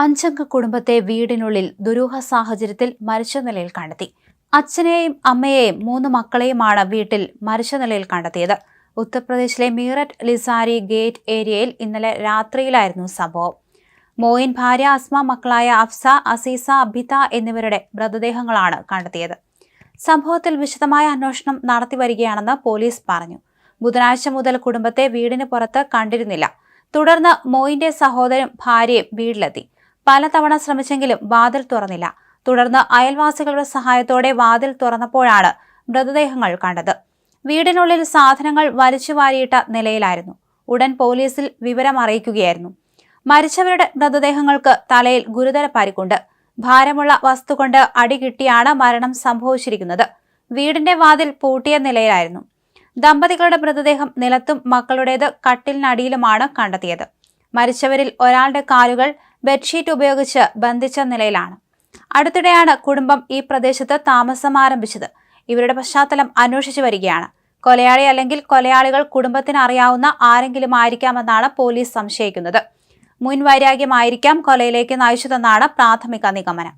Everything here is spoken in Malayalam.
അഞ്ചംഗ കുടുംബത്തെ വീടിനുള്ളിൽ ദുരൂഹ സാഹചര്യത്തിൽ മരിച്ച നിലയിൽ കണ്ടെത്തി. അച്ഛനെയും അമ്മയെയും മൂന്ന് മക്കളെയുമാണ് വീട്ടിൽ മരിച്ച നിലയിൽ കണ്ടെത്തിയത്. ഉത്തർപ്രദേശിലെ മീററ്റ് ലിസാരി ഗേറ്റ് ഏരിയയിൽ ഇന്നലെ രാത്രിയിലായിരുന്നു സംഭവം. മോയിൻ ഭാര്യ അസ്മ മക്കളായ അഫ്സ അസീസ അബിത എന്നിവരുടെ മൃതദേഹങ്ങളാണ് കണ്ടെത്തിയത്. സംഭവത്തിൽ വിശദമായ അന്വേഷണം നടത്തിവരികയാണെന്ന് പോലീസ് പറഞ്ഞു. ബുധനാഴ്ച മുതൽ കുടുംബത്തെ വീടിന് പുറത്ത് കണ്ടിരുന്നില്ല. തുടർന്ന് മോയിന്റെ സഹോദരൻ ഭാര്യയും വീട്ടിലെത്തി. പലതവണ ശ്രമിച്ചെങ്കിലും വാതിൽ തുറന്നില്ല. തുടർന്ന് അയൽവാസികളുടെ സഹായത്തോടെ വാതിൽ തുറന്നപ്പോഴാണ് മൃതദേഹങ്ങൾ കണ്ടത്. വീടിനുള്ളിൽ സാധനങ്ങൾ വലിച്ചു വാരിയിട്ട നിലയിലായിരുന്നു. ഉടൻ പോലീസിൽ വിവരം അറിയിക്കുകയായിരുന്നു. മരിച്ചവരുടെ മൃതദേഹങ്ങൾക്ക് തലയിൽ ഗുരുതര പരിക്കുണ്ട്. ഭാരമുള്ള വസ്തു കൊണ്ട് അടി കിട്ടിയാണ് മരണം സംഭവിച്ചിരിക്കുന്നത്. വീടിന്റെ വാതിൽ പൂട്ടിയ നിലയിലായിരുന്നു. ദമ്പതികളുടെ മൃതദേഹം നിലത്തും മക്കളുടേത് കട്ടിലിനടിയിലുമാണ് കണ്ടെത്തിയത്. മരിച്ചവരിൽ ഒരാളുടെ കാലുകൾ ബെഡ്ഷീറ്റ് ഉപയോഗിച്ച് ബന്ധിച്ച നിലയിലാണ്. അടുത്തിടെയാണ് കുടുംബം ഈ പ്രദേശത്ത് താമസം ആരംഭിച്ചത്. ഇവരുടെ പശ്ചാത്തലം അന്വേഷിച്ചു വരികയാണ്. കൊലയാളി അല്ലെങ്കിൽ കൊലയാളികൾ കുടുംബത്തിന് അറിയാവുന്ന ആരെങ്കിലും ആയിരിക്കാമെന്നാണ് പോലീസ് സംശയിക്കുന്നത്. മുൻവൈരാഗ്യമായിരിക്കാം കൊലയിലേക്ക് നയിച്ചതെന്നാണ് പ്രാഥമിക നിഗമനം.